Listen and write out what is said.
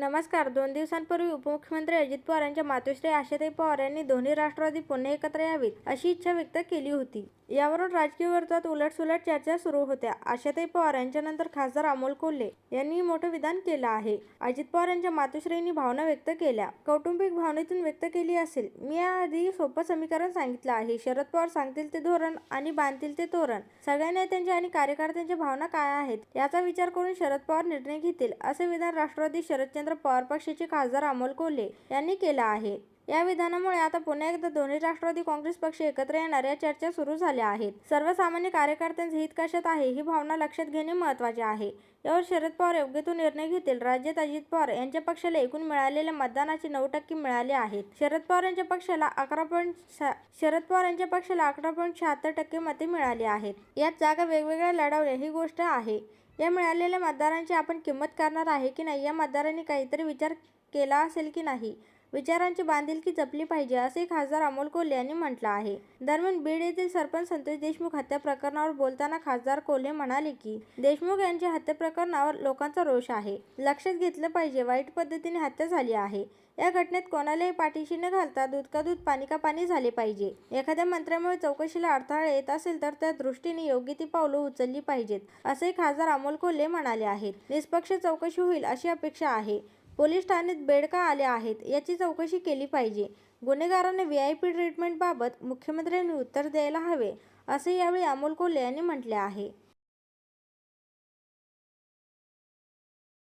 नमस्कार. दोन दिवसांपूर्वी उपमुख्यमंत्री अजित पवार यांच्या मातोश्री आशाताई पवार यांनी दोन्ही राष्ट्रवादी पुन्हा एकत्र यावीत अशी इच्छा व्यक्त केली होती. यावरून राजकीय वर्तुळात उलटसुलट चर्चा सुरू होत्या. आशाताई पवार यांच्यानंतर खासदार अमोल कोल्हे यांनी मोठं विधान केलं आहे. अजित पवार यांच्या मातोश्रींनी भावना व्यक्त केल्या. कौटुंबिक भावनेतून व्यक्त केली असेल. मी याआधी सोपं समीकरण सांगितलं आहे. शरद पवार सांगतील ते धोरण आणि बांधतील ते तोरण. सगळ्या नेत्यांच्या आणि कार्यकर्त्यांच्या भावना काय आहेत याचा विचार करून शरद पवार निर्णय घेतील असे विधान राष्ट्रवादी शरदचंद्र पवार पक्षाचे खासदार अमोल कोल्हे यांनी केलं आहे. या विधानामुळे आता पुन्हा एकदा दोन्ही राष्ट्रवादी काँग्रेस पक्ष एकत्र येणार या चर्चा सुरू झाल्या आहेत. सर्वसामान्य कार्यकर्त्यांचे हित कशात आहे ही भावना लक्षात घेणे महत्त्वाचे आहे. यावर शरद पवार योग्य तो निर्णय घेतील. राज्यात अजित पवार यांच्या पक्षाला एकूण मिळालेल्या मतदानाचे नऊ टक्के मिळाले आहेत. शरद पवार यांच्या पक्षाला अकरा पॉईंट शरद पवार यांच्या पक्षाला अकरा पॉईंट शहात्तर टक्के मते मिळाली आहेत. यात जागा वेगवेगळ्या लढवल्या ही गोष्ट आहे. या मिळालेल्या मतदारांची आपण किंमत करणार आहे की नाही? या मतदारांनी काहीतरी विचार केला असेल की नाही? विचारांची बांधिलकी जपली पाहिजे असे खासदार अमोल कोल्हे यांनी म्हटलं आहे. दरम्यान बीड येथील सरपंच संतोष देशमुख हत्या प्रकरणावर बोलताना खासदार कोल्हे म्हणाले की देशमुख यांच्या हत्या प्रकरणावर लोकांचा रोष आहे. लक्षात घेतलं पाहिजे वाईट पद्धतीने हत्या झाली आहे. या घटनेत कोणालाही पाठीशी न घालता दूध का दूध पाणी का पाणी झाले पाहिजे. एखाद्या मंत्र्यामुळे चौकशीला अडथळा येत असेल तर त्या दृष्टीने योग्य ती पावलं उचलली पाहिजेत असे खासदार अमोल कोल्हे म्हणाले आहेत. निष्पक्ष चौकशी होईल अशी अपेक्षा आहे. पोलीस ठाण्यात बेड का आले आहेत. याची चौकशी केली पाहिजे. गुन्हेगारांना व्ही आय पी ट्रीटमेंटबाबत मुख्यमंत्र्यांनी उत्तर द्यायला हवे असे यावेळी अमोल कोल्हे यांनी म्हटले आहे.